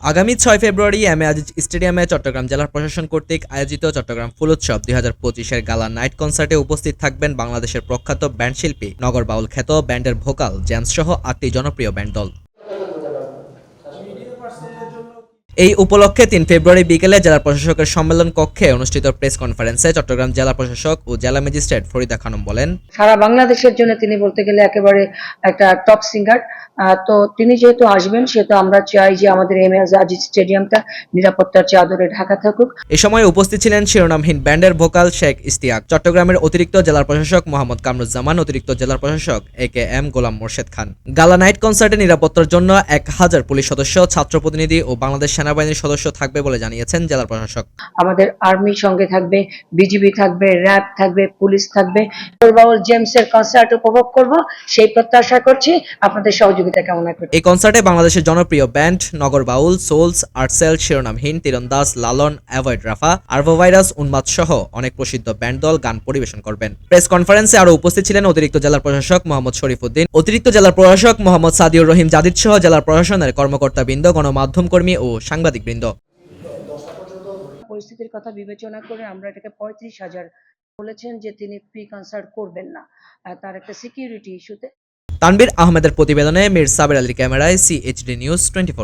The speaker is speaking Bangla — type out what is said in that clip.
আগামী ছয় ফেব্রুয়ারি এম আজিজ স্টেডিয়ামে চট্টগ্রাম জেলা প্রশাসন কর্তৃক আয়োজিত চট্টগ্রাম ফুল উৎসব দুই হাজার পঁচিশের গালা নাইট কনসার্টে উপস্থিত থাকবেন বাংলাদেশের প্রখ্যাত ব্যান্ড শিল্পী, নগর বাউল খ্যাত ব্যান্ডের ভোকাল জ্যামস সহ আটটি জনপ্রিয় ব্যান্ড দল। এই উপলক্ষে তিন ফেব্রুয়ারি বিকেলে জেলা প্রশাসকের সম্মেলন কক্ষে অনুষ্ঠিত প্রেস কনফারেন্সে চট্টগ্রাম জেলা প্রশাসক ও জেলা ম্যাজিস্ট্রেট ফরিদা খানম বলেন। সারা বাংলাদেশের জন্য তিনি বলতে গেলে একেবারে একটা টপ সিঙ্গার তো তিনি যেহেতু আসবেন সেহেতু আমরা চাই যে আমাদের এম এস আজিজ স্টেডিয়ামটা নিরাপত্তার চাদরে ঢাকা থাকুক। এ সময় উপস্থিত ছিলেন শিরোনামহীন ব্যান্ডের ভোকাল শেখ ইস্তিয়াক চট্টগ্রামের অতিরিক্ত জেলার প্রশাসক মোহাম্মদ কামরুজ্জামান অতিরিক্ত জেলার প্রশাসক এ কে এম গোলাম মোর্শেদ খান। গালা নাইট কনসার্টে নিরাপত্তার জন্য এক হাজার পুলিশ সদস্য ছাত্র প্রতিনিধি ও বাংলাদেশ সেনাবাহিনীর সদস্য থাকবে বলে জানিয়েছেন জেলার প্রশাসক। আমাদের আর্মি সঙ্গে থাকবে বিজিবি থাকবে র্যাব থাকবে পুলিশ থাকবে। বাউল জেমসের কনসার্ট উপভোগ করব সেই প্রত্যাশা করছি। আপনাদের সহযোগিতা কামনা করছি এই কনসার্টে বাংলাদেশের জনপ্রিয় band Nagar Baul Souls Artcell Shironamhin Tirondaj Lalon Avoid Rafa Arbovirus উন্মাদ সহ অনেক প্রসিদ্ধ ব্যান্ড দল গান পরিবেশন করবেন। প্রেস কনফারেন্সে আরও উপস্থিত ছিলেন অতিরিক্ত জেলার প্রশাসক মোহাম্মদ শরীফুদ্দিন অতিরিক্ত জেলার প্রশাসক মোহাম্মদ সাদিউর রহিম জাদিদ সহ জেলার প্রশাসনের কর্মকর্তাবৃন্দ গণমাধ্যম কর্মী ও সাংবাদিকবৃন্দ। পরিস্থিতির কথা বিবেচনা করে আমরা এটাকে পঁয়ত্রিশ হাজার বলেছেন যে তিনি ফ্রি কনসার্ট করবেন না। তার একটা সিকিউরিটি ইস্যুতে তানবীর আহমেদের প্রতিবেদনে মীর সাবের আলীর ক্যামেরায় সিএইচডি নিউজ টোয়েন্টি